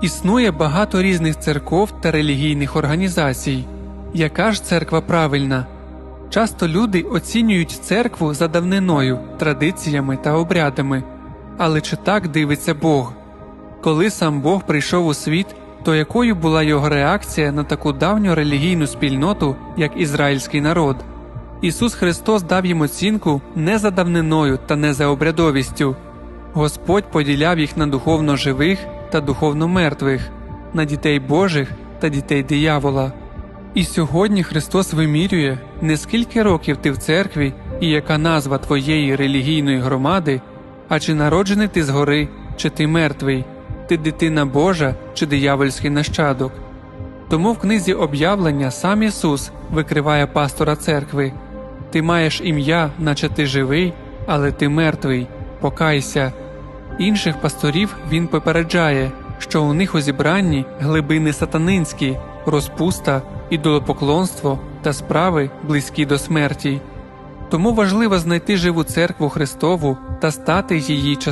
Існує багато різних церков та релігійних організацій. Яка ж церква правильна? Часто люди оцінюють церкву за давниною, традиціями та обрядами. Але чи так дивиться Бог? Коли сам Бог прийшов у світ, то якою була його реакція на таку давню релігійну спільноту, як ізраїльський народ? Ісус Христос дав їм оцінку не за давниною та не за обрядовістю. Господь поділяв їх на духовно живих та духовно мертвих, на дітей Божих та дітей диявола. І сьогодні Христос вимірює, не скільки років ти в церкві і яка назва твоєї релігійної громади, а чи народжений ти згори, чи ти мертвий, ти дитина Божа чи диявольський нащадок. Тому в книзі об'явлення сам Ісус викриває пастора церкви Ти маєш ім'я, наче ти живий, але ти мертвий, покайся. Інших пасторів він попереджає, що у них у зібранні глибини сатанинські, розпуста, ідолопоклонство та справи близькі до смерті. Тому важливо знайти живу церкву Христову та стати її частиною.